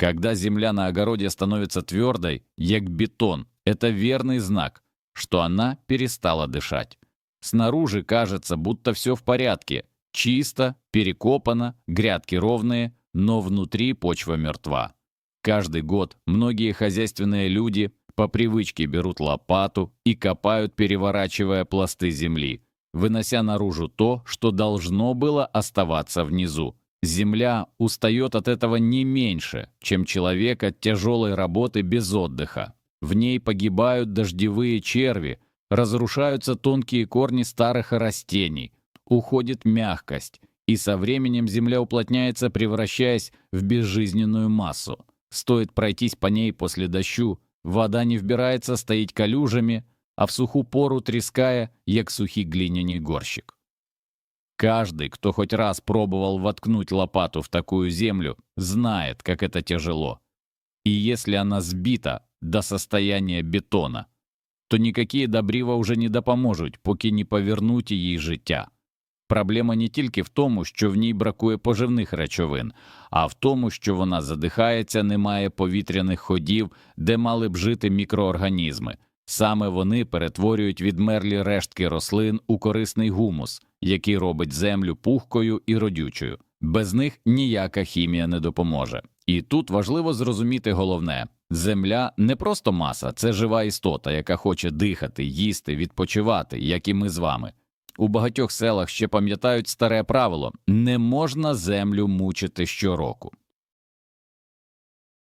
Когда земля на огороде становится твердой, як бетон, это верный знак, что она перестала дышать. Снаружи кажется, будто все в порядке, чисто, перекопано, грядки ровные, но внутри почва мертва. Каждый год многие хозяйственные люди по привычке берут лопату и копают, переворачивая пласты земли, вынося наружу то, что должно было оставаться внизу. Земля устает от этого не меньше, чем человек от тяжелой работы без отдыха. В ней погибают дождевые черви, разрушаются тонкие корни старых растений, уходит мягкость, и со временем земля уплотняется, превращаясь в безжизненную массу. Стоит пройтись по ней после дощу, вода не вбирается стоїть калюжами, а в суху пору треская, як сухий глиняний горщик. Каждый, кто хоть раз пробовал воткнуть лопату в такую землю, знает, как это тяжело. И если она сбита до состояния бетона, то никакие добрива уже не допоможуть, поки не повернуть її життя. Проблема не тільки в тому, що в ній бракує поживних речовин, а в тому, що вона задихається, немає повітряних ходів, де мали б жити мікроорганізми. Саме вони перетворюють відмерлі рештки рослин у корисний гумус, який робить землю пухкою і родючою. Без них ніяка хімія не допоможе. І тут важливо зрозуміти головне: земля не просто маса, це жива істота, яка хоче дихати, їсти, відпочивати, як і ми з вами. У багатьох селах ще пам'ятають старе правило не можна землю мучити щороку.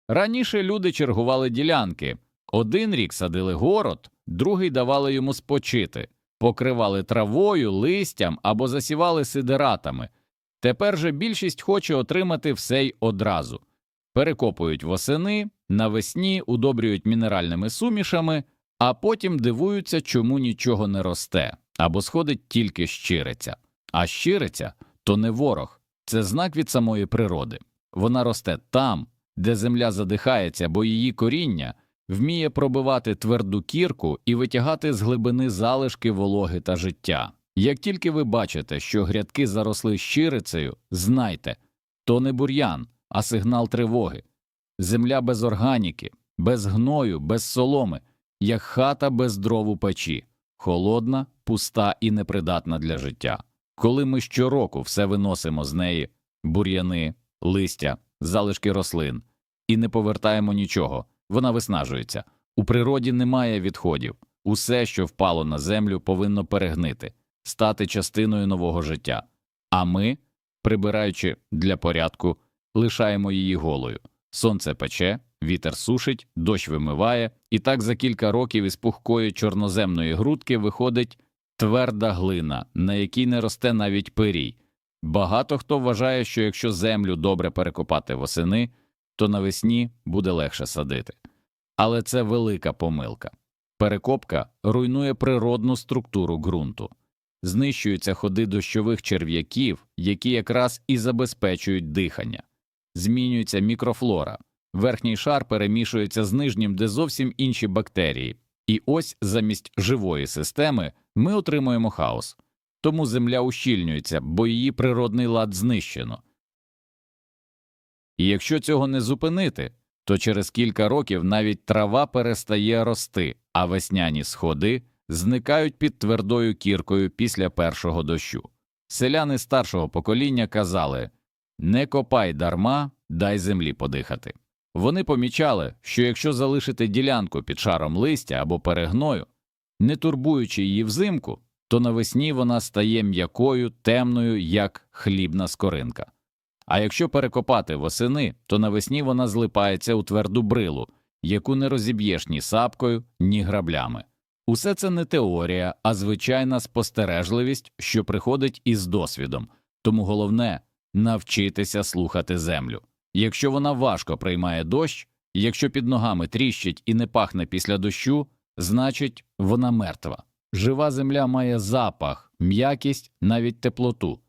Раніше люди чергували ділянки один рік садили город, другий давали йому спочити, покривали травою, листям або засівали сидератами. Тепер же більшість хоче отримати все й одразу перекопують восени, навесні удобрюють мінеральними сумішами, а потім дивуються, чому нічого не росте або сходить тільки щириця. А щириця то не ворог, це знак від самої природи. Вона росте там, де земля задихається, бо її коріння вміє пробивати тверду кірку і витягати з глибини залишки вологи та життя. Як тільки ви бачите, що грядки заросли щирицею, знайте то не бур'ян, а сигнал тривоги. Земля без органіки, без гною, без соломи, як хата без дров у печі, холодна, пуста і непридатна для життя. Коли ми щороку все виносимо з неї бур'яни, листя, залишки рослин і не повертаємо нічого, вона виснажується. У природі немає відходів. Усе, що впало на землю, повинно перегнити, стати частиною нового життя. А ми, прибираючи для порядку, лишаємо її голою. Сонце пече, вітер сушить, дощ вимиває, і так за кілька років із пухкої чорноземної грудки виходить тверда глина, на якій не росте навіть пирій. Багато хто вважає, що якщо землю добре перекопати восени, то навесні буде легше садити. Але це велика помилка. Перекопка руйнує природну структуру ґрунту, знищуються ходи дощових черв'яків, які якраз і забезпечують дихання, змінюється мікрофлора, верхній шар перемішується з нижнім, де зовсім інші бактерії, і ось замість живої системи ми отримуємо хаос. Тому земля ущільнюється, бо її природний лад знищено. І якщо цього не зупинити, то через кілька років навіть трава перестає рости, а весняні сходи зникають під твердою кіркою після першого дощу. Селяни старшого покоління казали не копай дарма, дай землі подихати. Вони помічали, що якщо залишити ділянку під шаром листя або перегною, не турбуючи її взимку, то навесні вона стає м'якою, темною, як хлібна скоринка. А якщо перекопати восени, то навесні вона злипається у тверду брилу, яку не розіб'єш ні сапкою, ні граблями. Усе це не теорія, а звичайна спостережливість, що приходить із досвідом, тому головне навчитися слухати землю. Якщо вона важко приймає дощ, якщо під ногами тріщить і не пахне після дощу, значить вона мертва. Жива земля має запах, м'якість, навіть теплоту.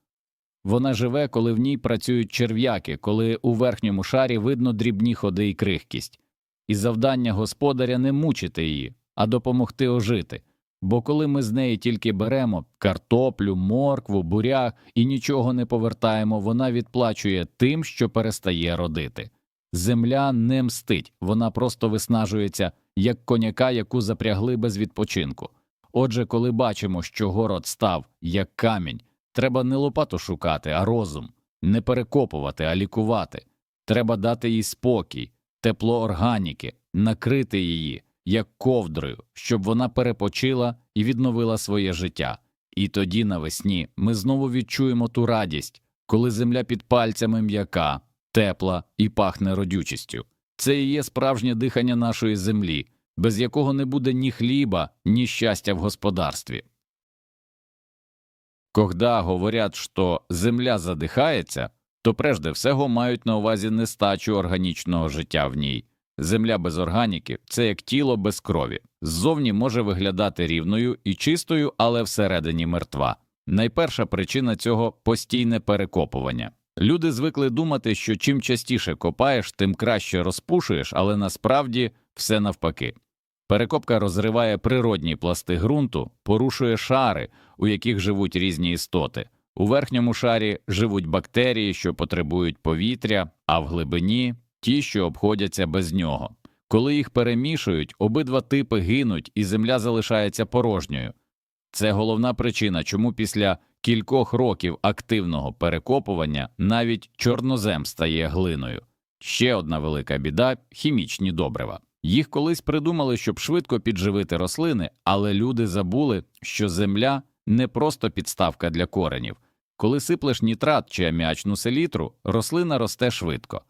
Вона живе, коли в ній працюють черв'яки, коли у верхньому шарі видно дрібні ходи і крихкість, і завдання господаря не мучити її, а допомогти ожити. Бо коли ми з неї тільки беремо картоплю, моркву, буряк і нічого не повертаємо, вона відплачує тим, що перестає родити. Земля не мстить, вона просто виснажується, як коняка, яку запрягли без відпочинку. Отже, коли бачимо, що город став як камінь, треба не лопату шукати, а розум, не перекопувати, а лікувати. Треба дати їй спокій, тепло органіки, накрити її як ковдрою, щоб вона перепочила і відновила своє життя. І тоді навесні ми знову відчуємо ту радість, коли земля під пальцями м'яка, тепла і пахне родючістю. Це і є справжнє дихання нашої землі, без якого не буде ні хліба, ні щастя в господарстві. Когда говорять, що земля задихається, то прежде всього мають на увазі нестачу органічного життя в ній. Земля без органіки це як тіло без крові. Ззовні може виглядати рівною і чистою, але всередині мертва. Найперша причина цього постійне перекопування. Люди звикли думати, що чим частіше копаєш, тим краще розпушуєш, але насправді все навпаки. Перекопка розриває природні пласти ґрунту, порушує шари, у яких живуть різні істоти. У верхньому шарі живуть бактерії, що потребують повітря, а в глибині ті, що обходяться без нього. Коли їх перемішують, обидва типи гинуть, і земля залишається порожньою. Це головна причина, чому після кількох років активного перекопування навіть чорнозем стає глиною. Ще одна велика біда хімічні добрива. Їх колись придумали, щоб швидко підживити рослини, але люди забули, що земля не просто підставка для коренів. Коли сиплеш нітрат чи аміачну селітру, рослина росте швидко,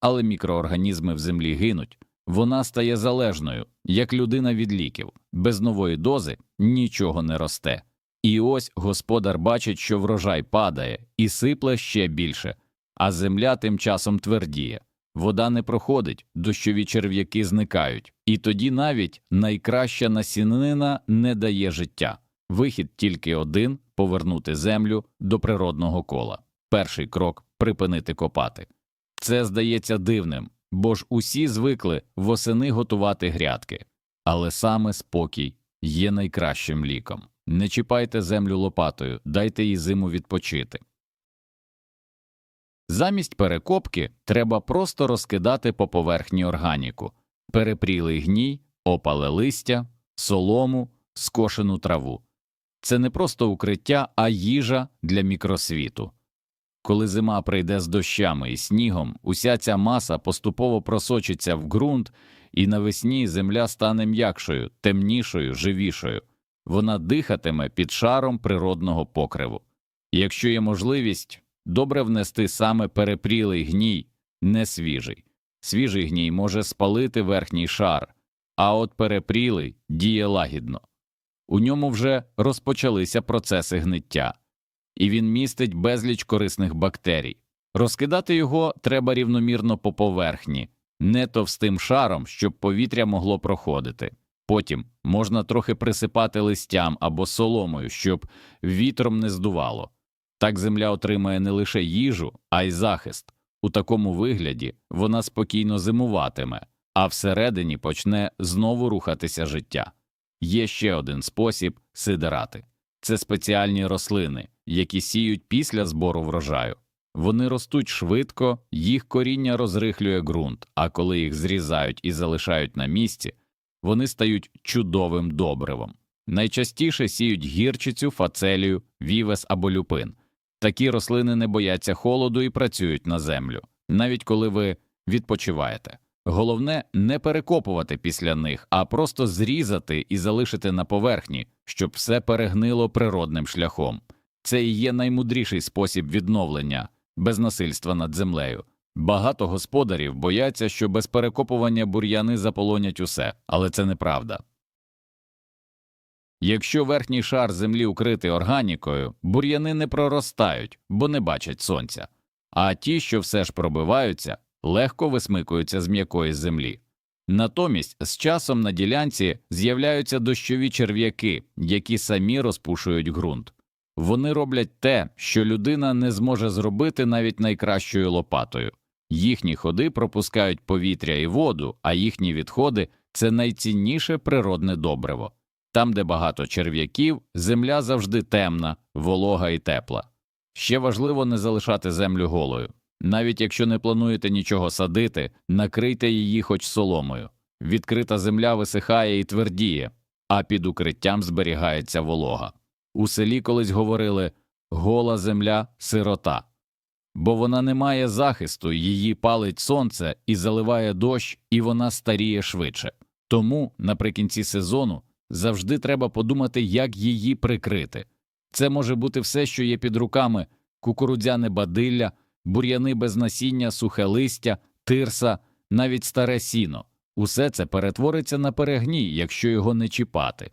але мікроорганізми в землі гинуть. Вона стає залежною, як людина від ліків. Без нової дози нічого не росте. І ось господар бачить, що врожай падає, і сипле ще більше, а земля тим часом твердіє. Вода не проходить, дощові черв'яки зникають, і тоді навіть найкраща насінина не дає життя. Вихід тільки один повернути землю до природного кола. Перший крок припинити копати. Це здається дивним, бо ж усі звикли восени готувати грядки, але саме спокій є найкращим ліком. Не чіпайте землю лопатою, дайте їй зиму відпочити. Замість перекопки треба просто розкидати по поверхні органіку, перепрілий гній, опале листя, солому, скошену траву. Це не просто укриття, а їжа для мікросвіту. Коли зима прийде з дощами і снігом, уся ця маса поступово просочиться в ґрунт, і навесні земля стане м'якшою, темнішою, живішою. Вона дихатиме під шаром природного покриву. Якщо є можливість, добре внести саме перепрілий гній, не свіжий. Свіжий гній може спалити верхній шар, а от перепрілий діє лагідно. У ньому вже розпочалися процеси гниття, і він містить безліч корисних бактерій. Розкидати його треба рівномірно по поверхні, не товстим шаром, щоб повітря могло проходити. Потім можна трохи присипати листям або соломою, щоб вітром не здувало. Так земля отримає не лише їжу, а й захист. У такому вигляді вона спокійно зимуватиме, а всередині почне знову рухатися життя. Є ще один спосіб сидирати це спеціальні рослини, які сіють після збору врожаю. Вони ростуть швидко, їх коріння розрихлює ґрунт, а коли їх зрізають і залишають на місці, вони стають чудовим добривом. Найчастіше сіють гірчицю, фацелію, вівес або люпин. Такі рослини не бояться холоду і працюють на землю, навіть коли ви відпочиваєте. Головне не перекопувати після них, а просто зрізати і залишити на поверхні, щоб все перегнило природним шляхом. Це і є наймудріший спосіб відновлення без насильства над землею. Багато господарів бояться, що без перекопування бур'яни заполонять усе, але це неправда. Якщо верхній шар землі укритий органікою, бур'яни не проростають, бо не бачать сонця, а ті, що все ж пробиваються, легко висмикуються з м'якої землі. Натомість з часом на ділянці з'являються дощові черв'яки, які самі розпушують ґрунт. Вони роблять те, що людина не зможе зробити навіть найкращою лопатою. Їхні ходи пропускають повітря і воду, а їхні відходи це найцінніше природне добриво. Там, де багато черв'яків, земля завжди темна, волога і тепла. Ще важливо не залишати землю голою. Навіть якщо не плануєте нічого садити, накрийте її хоч соломою. Відкрита земля висихає і твердіє, а під укриттям зберігається волога. У селі колись говорили гола земля сирота, бо вона не має захисту, її палить сонце і заливає дощ, і вона старіє швидше. Тому наприкінці сезону завжди треба подумати, як її прикрити. Це може бути все, що є під руками кукурудзяне бадилля, бур'яни без насіння, сухе листя, тирса, навіть старе сіно. Усе це перетвориться на перегній, якщо його не чіпати.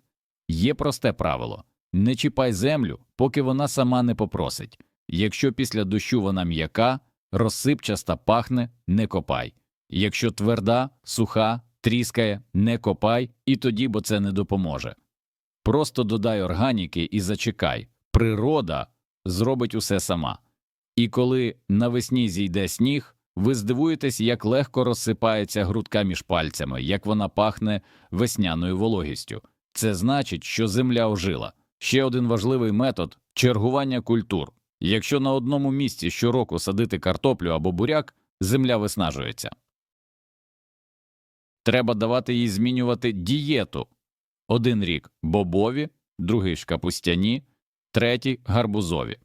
Є просте правило не чіпай землю, поки вона сама не попросить. Якщо після дощу вона м'яка, розсипчаста пахне, не копай. Якщо тверда, суха, тріскає, не копай і тоді, бо це не допоможе. Просто додай органіки і зачекай. Природа зробить усе сама. І коли навесні зійде сніг, ви здивуєтесь, як легко розсипається грудка між пальцями, як вона пахне весняною вологістю. Це значить, що земля ожила. Ще один важливий метод чергування культур. Якщо на одному місці щороку садити картоплю або буряк, земля виснажується. Треба давати їй змінювати дієту. Один рік бобові, другий ж капустяні, третій гарбузові.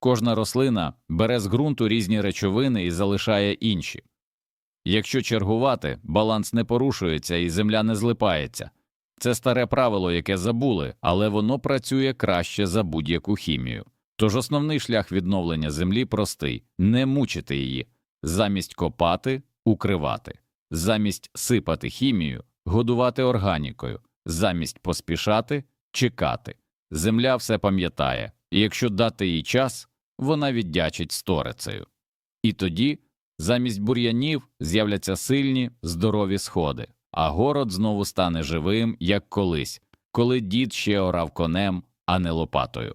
Кожна рослина бере з ґрунту різні речовини і залишає інші. Якщо чергувати, баланс не порушується і земля не злипається. Це старе правило, яке забули, але воно працює краще за будь-яку хімію. Тож основний шлях відновлення землі простий не мучити її, замість копати укривати, замість сипати хімію, годувати органікою, замість поспішати чекати. Земля все пам'ятає, і якщо дати їй час, вона віддячить сторицею. І тоді замість бур'янів з'являться сильні, здорові сходи, а город знову стане живим, як колись, коли дід ще орав конем, а не лопатою.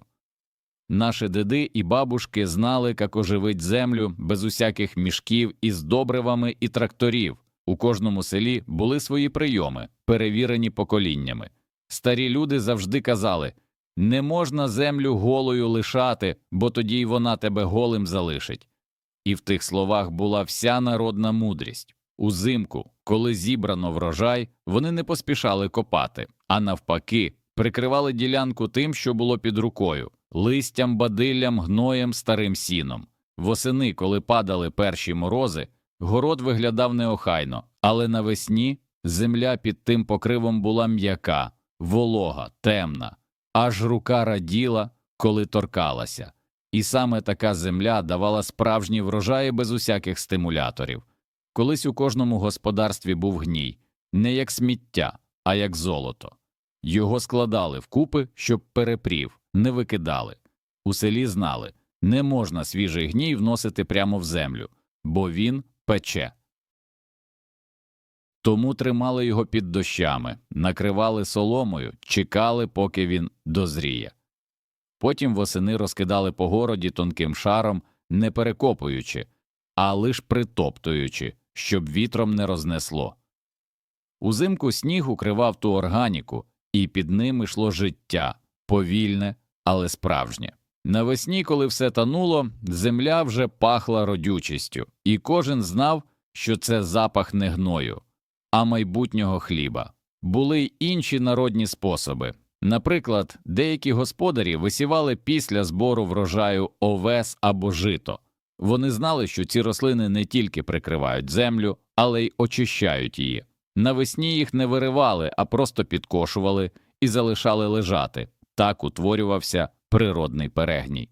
Наші деди і бабушки знали, як оживить землю без усяких мішків із добривами і тракторів. У кожному селі були свої прийоми, перевірені поколіннями. Старі люди завжди казали не можна землю голою лишати, бо тоді й вона тебе голим залишить. І в тих словах була вся народна мудрість. Узимку, коли зібрано врожай, вони не поспішали копати, а навпаки, прикривали ділянку тим, що було під рукою листям, бадиллям, гноєм, старим сіном. Восени, коли падали перші морози, город виглядав неохайно, але навесні земля під тим покривом була м'яка, волога, темна, аж рука раділа, коли торкалася. І саме така земля давала справжні врожаї без усяких стимуляторів. Колись у кожному господарстві був гній, не як сміття, а як золото. Його складали вкупи, щоб перепрів, не викидали. У селі знали не можна свіжий гній вносити прямо в землю, бо він пече. Тому тримали його під дощами, накривали соломою, чекали, поки він дозріє. Потім восени розкидали по городі тонким шаром, не перекопуючи, а лиш притоптуючи, щоб вітром не рознесло. Узимку сніг укривав ту органіку, і під ним йшло життя повільне, але справжнє. Навесні, коли все тануло, земля вже пахла родючістю, і кожен знав, що це запах не гною, а майбутнього хліба. Були й інші народні способи. Наприклад, деякі господарі висівали після збору врожаю овес або жито. Вони знали, що ці рослини не тільки прикривають землю, але й очищають її. Навесні їх не виривали, а просто підкошували і залишали лежати. Так утворювався природний перегній.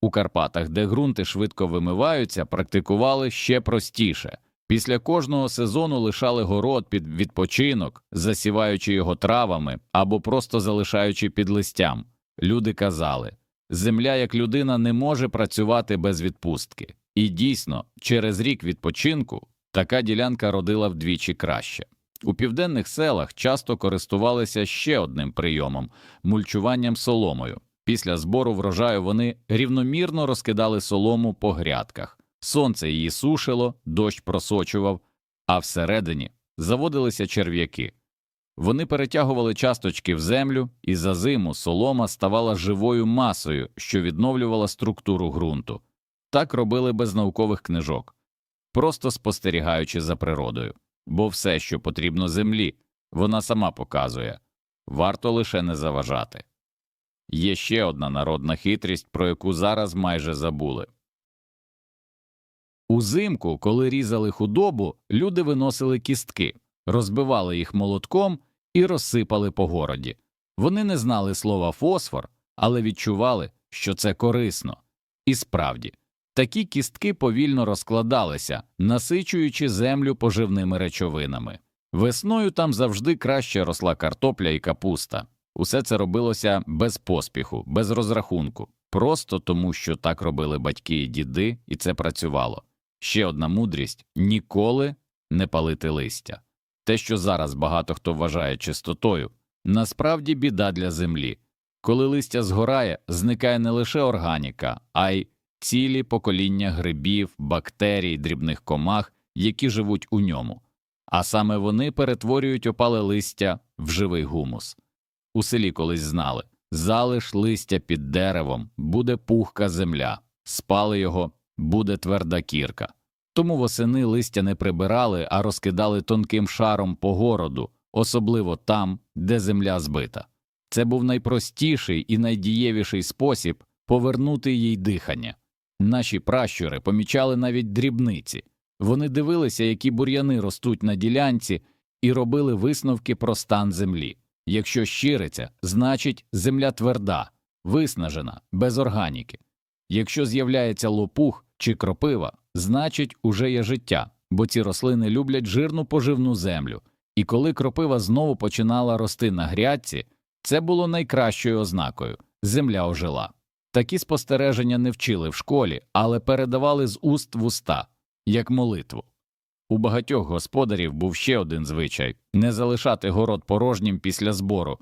У Карпатах, де ґрунти швидко вимиваються, практикували ще простіше. Після кожного сезону лишали город під відпочинок, засіваючи його травами або просто залишаючи під листям. Люди казали земля як людина не може працювати без відпустки. І дійсно, через рік відпочинку така ділянка родила вдвічі краще. У південних селах часто користувалися ще одним прийомом мульчуванням соломою. Після збору врожаю вони рівномірно розкидали солому по грядках. Сонце її сушило, дощ просочував, а всередині заводилися черв'яки. Вони перетягували часточки в землю, і за зиму солома ставала живою масою, що відновлювала структуру ґрунту. Так робили без наукових книжок, просто спостерігаючи за природою, бо все, що потрібно землі, вона сама показує варто лише не заважати. Є ще одна народна хитрість, про яку зараз майже забули. Узимку, коли різали худобу, люди виносили кістки, розбивали їх молотком і розсипали по городі. Вони не знали слова фосфор, але відчували, що це корисно. І справді, такі кістки повільно розкладалися, насичуючи землю поживними речовинами. Весною там завжди краще росла картопля і капуста. Усе це робилося без поспіху, без розрахунку, просто тому, що так робили батьки і діди, і це працювало. Ще одна мудрість ніколи не палити листя. Те, що зараз багато хто вважає чистотою, насправді біда для землі. Коли листя згорає, зникає не лише органіка, а й цілі покоління грибів, бактерій, дрібних комах, які живуть у ньому. А саме вони перетворюють опале листя в живий гумус. У селі колись знали залиш листя під деревом, буде пухка земля, спали його, буде тверда кірка. Тому восени листя не прибирали, а розкидали тонким шаром по городу, особливо там, де земля збита. Це був найпростіший і найдієвіший спосіб повернути їй дихання. Наші пращури помічали навіть дрібниці. Вони дивилися, які бур'яни ростуть на ділянці, і робили висновки про стан землі. Якщо щириться, значить земля тверда, виснажена, без органіки. Якщо з'являється лопух чи кропива, значить уже є життя, бо ці рослини люблять жирну поживну землю. І коли кропива знову починала рости на грядці, це було найкращою ознакою земля ожила. Такі спостереження не вчили в школі, але передавали з уст в уста, як молитву. У багатьох господарів був ще один звичай не залишати город порожнім після збору.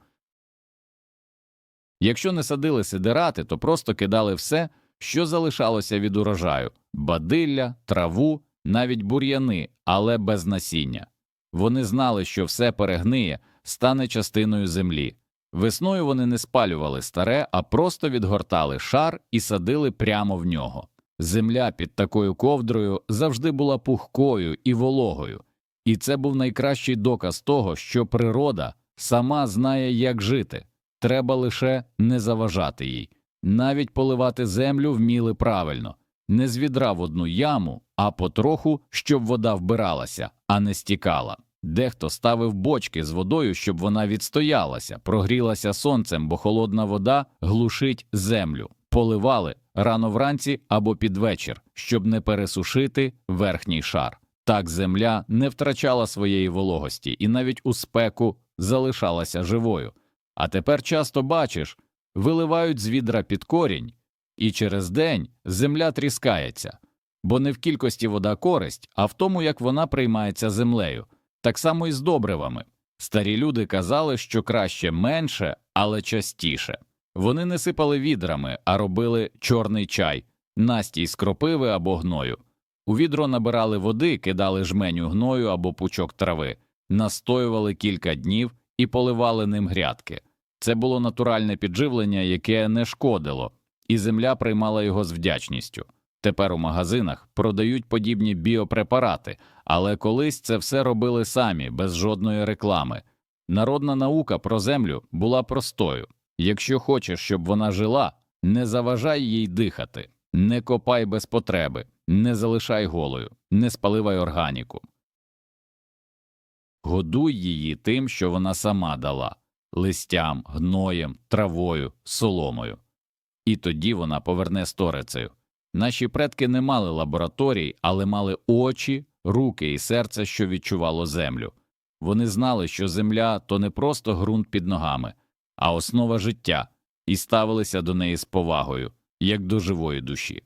Якщо не садили сидирати, то просто кидали все, що залишалося від урожаю бадилля, траву, навіть бур'яни, але без насіння. Вони знали, що все перегниє, стане частиною землі. Весною вони не спалювали старе, а просто відгортали шар і садили прямо в нього. Земля під такою ковдрою завжди була пухкою і вологою, і це був найкращий доказ того, що природа сама знає, як жити, треба лише не заважати їй. Навіть поливати землю вміли правильно, не з відра в одну яму, а потроху, щоб вода вбиралася, а не стікала. Дехто ставив бочки з водою, щоб вона відстоялася, прогрілася сонцем, бо холодна вода глушить землю, поливали рано вранці або під вечір, щоб не пересушити верхній шар. Так земля не втрачала своєї вологості і навіть у спеку залишалася живою. А тепер часто бачиш, виливають з відра під корінь, і через день земля тріскається, бо не в кількості вода користь, а в тому, як вона приймається землею. Так само і з добривами. Старі люди казали, що краще менше, але частіше. Вони не сипали відрами, а робили чорний чай, настій з кропиви або гною. У відро набирали води, кидали жменю гною або пучок трави, настоювали кілька днів і поливали ним грядки. Це було натуральне підживлення, яке не шкодило, і земля приймала його з вдячністю. Тепер у магазинах продають подібні біопрепарати, але колись це все робили самі, без жодної реклами. Народна наука про землю була простою якщо хочеш, щоб вона жила, не заважай їй дихати, не копай без потреби, не залишай голою, не спаливай органіку. Годуй її тим, що вона сама дала листям, гноєм, травою, соломою. І тоді вона поверне сторицею. Наші предки не мали лабораторій, але мали очі, руки і серце, що відчувало землю. Вони знали, що земля то не просто ґрунт під ногами, а основа життя, і ставилися до неї з повагою, як до живої душі.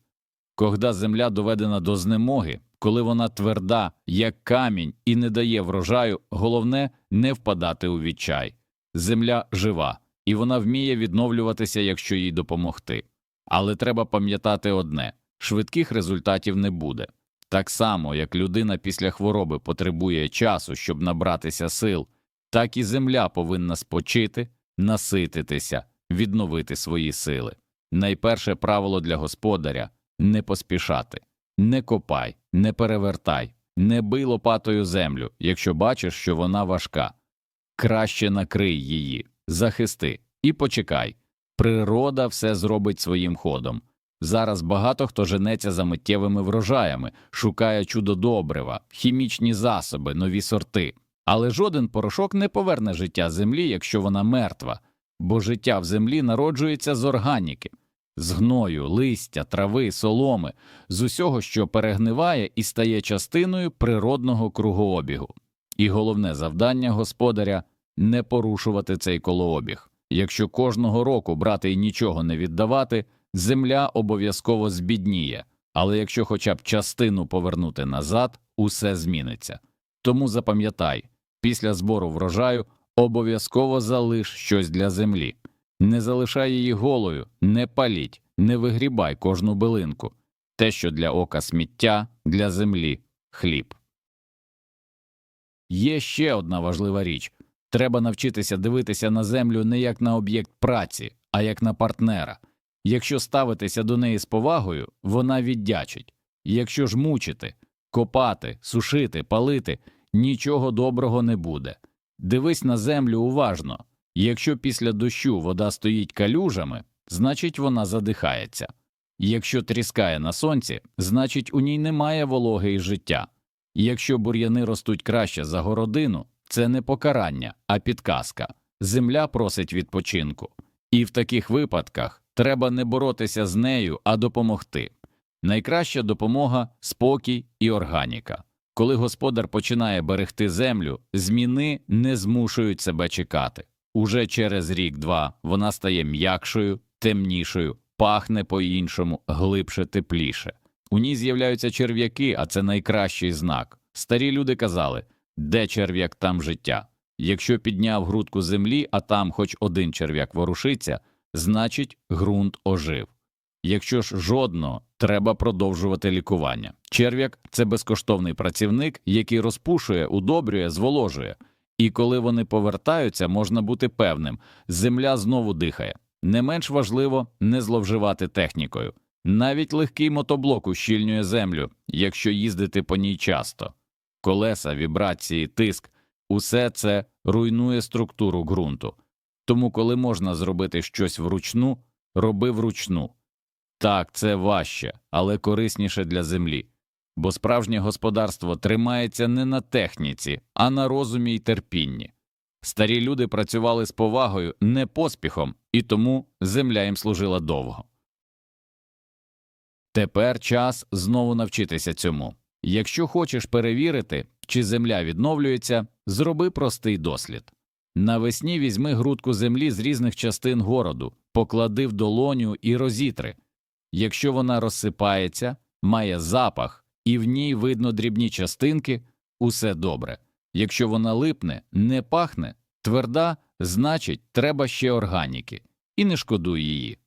Когда земля доведена до знемоги, коли вона тверда, як камінь, і не дає врожаю, головне не впадати у відчай. Земля жива, і вона вміє відновлюватися, якщо їй допомогти. Але треба пам'ятати одне швидких результатів не буде. Так само, як людина після хвороби потребує часу, щоб набратися сил, так і земля повинна спочити, насититися, відновити свої сили. Найперше правило для господаря не поспішати, не копай, не перевертай, не бий лопатою землю, якщо бачиш, що вона важка. Краще накрий її, захисти і почекай. Природа все зробить своїм ходом. Зараз багато хто женеться за миттєвими врожаями, шукає чудодобрива, хімічні засоби, нові сорти. Але жоден порошок не поверне життя землі, якщо вона мертва, бо життя в землі народжується з органіки, з гною, листя, трави, соломи, з усього, що перегниває і стає частиною природного кругообігу. І головне завдання господаря не порушувати цей колообіг. Якщо кожного року брати і нічого не віддавати, земля обов'язково збідніє, але якщо хоча б частину повернути назад, усе зміниться. Тому запам'ятай, після збору врожаю обов'язково залиш щось для землі. Не залишай її голою, не паліть, не вигрібай кожну билинку. Те, що для ока сміття, для землі хліб. Є ще одна важлива річ треба навчитися дивитися на землю не як на об'єкт праці, а як на партнера. Якщо ставитися до неї з повагою, вона віддячить. Якщо ж мучити, копати, сушити, палити, нічого доброго не буде. Дивись на землю уважно. Якщо після дощу вода стоїть калюжами, значить вона задихається. Якщо тріскає на сонці, значить у ній немає вологи і життя. Якщо бур'яни ростуть краще за городину, це не покарання, а підказка. Земля просить відпочинку. І в таких випадках треба не боротися з нею, а допомогти. Найкраща допомога спокій і органіка. Коли господар починає берегти землю, зміни не змушують себе чекати. Уже через рік-два вона стає м'якшою, темнішою, пахне по-іншому, глибше, тепліше. У ній з'являються черв'яки, а це найкращий знак. Старі люди казали де черв'як, там життя. Якщо підняв грудку землі, а там хоч один черв'як ворушиться, значить ґрунт ожив. Якщо ж жодного, треба продовжувати лікування. Черв'як це безкоштовний працівник, який розпушує, удобрює, зволожує. І коли вони повертаються, можна бути певним, земля знову дихає. Не менш важливо не зловживати технікою. Навіть легкий мотоблок ущільнює землю, якщо їздити по ній часто. Колеса, вібрації, тиск усе це руйнує структуру ґрунту. Тому, коли можна зробити щось вручну, роби вручну. Так, це важче, але корисніше для землі, бо справжнє господарство тримається не на техніці, а на розумі й терпінні. Старі люди працювали з повагою, не поспіхом, і тому земля їм служила довго. Тепер час знову навчитися цьому. Якщо хочеш перевірити, чи земля відновлюється, зроби простий дослід. Навесні візьми грудку землі з різних частин городу, поклади в долоню і розітри. Якщо вона розсипається, має запах і в ній видно дрібні частинки, усе добре. Якщо вона липне, не пахне, тверда, значить, треба ще органіки, і не шкодуй її.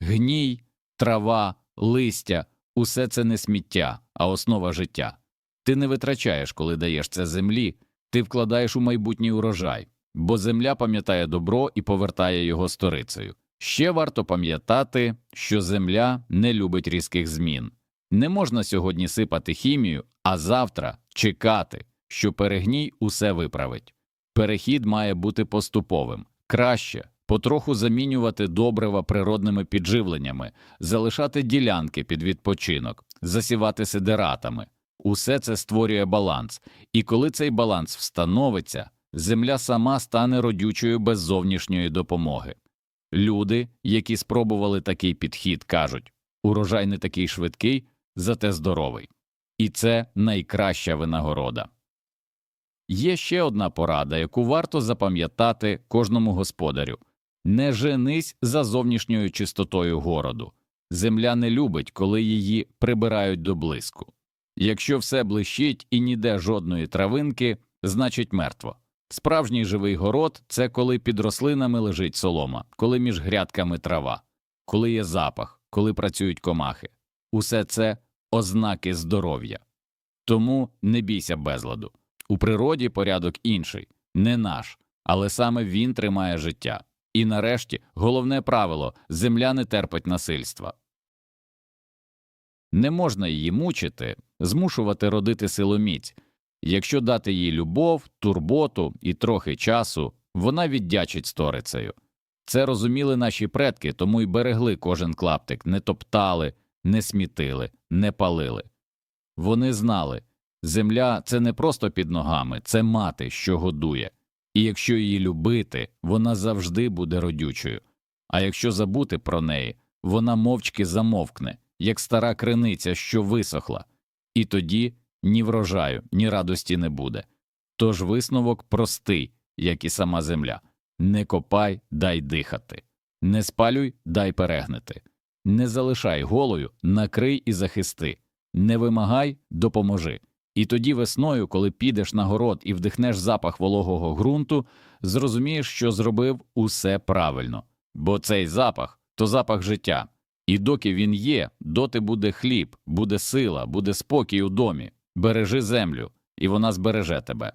Гній, трава, листя усе це не сміття, а основа життя. Ти не витрачаєш, коли даєш це землі, ти вкладаєш у майбутній урожай, бо земля пам'ятає добро і повертає його сторицею. Ще варто пам'ятати, що земля не любить різких змін. Не можна сьогодні сипати хімію, а завтра чекати, що перегній усе виправить. Перехід має бути поступовим, краще потроху замінювати добрива природними підживленнями, залишати ділянки під відпочинок, засівати сидератами. Усе це створює баланс, і коли цей баланс встановиться, земля сама стане родючою без зовнішньої допомоги. Люди, які спробували такий підхід, кажуть урожай не такий швидкий, зате здоровий. І це найкраща винагорода. Є ще одна порада, яку варто запам'ятати кожному господарю не женись за зовнішньою чистотою городу. Земля не любить, коли її прибирають до блиску. Якщо все блищить і ніде жодної травинки, значить мертво. Справжній живий город це коли під рослинами лежить солома, коли між грядками трава, коли є запах, коли працюють комахи. Усе це ознаки здоров'я. Тому не бійся безладу. У природі порядок інший, не наш, але саме він тримає життя. І нарешті головне правило земля не терпить насильства. Не можна її мучити, змушувати родити силоміць. Якщо дати їй любов, турботу і трохи часу, вона віддячить сторицею. Це розуміли наші предки, тому й берегли кожен клаптик, не топтали, не смітили, не палили. Вони знали земля це не просто під ногами, це мати, що годує. І якщо її любити, вона завжди буде родючою. А якщо забути про неї, вона мовчки замовкне, як стара криниця, що висохла, і тоді ні врожаю, ні радості не буде. Тож висновок простий, як і сама земля не копай, дай дихати, не спалюй, дай перегнити, не залишай голою, накрий і захисти, не вимагай, допоможи. І тоді весною, коли підеш на город і вдихнеш запах вологого ґрунту, зрозумієш, що зробив усе правильно, бо цей запах то запах життя. І доки він є, доти буде хліб, буде сила, буде спокій у домі. Бережи землю, і вона збереже тебе.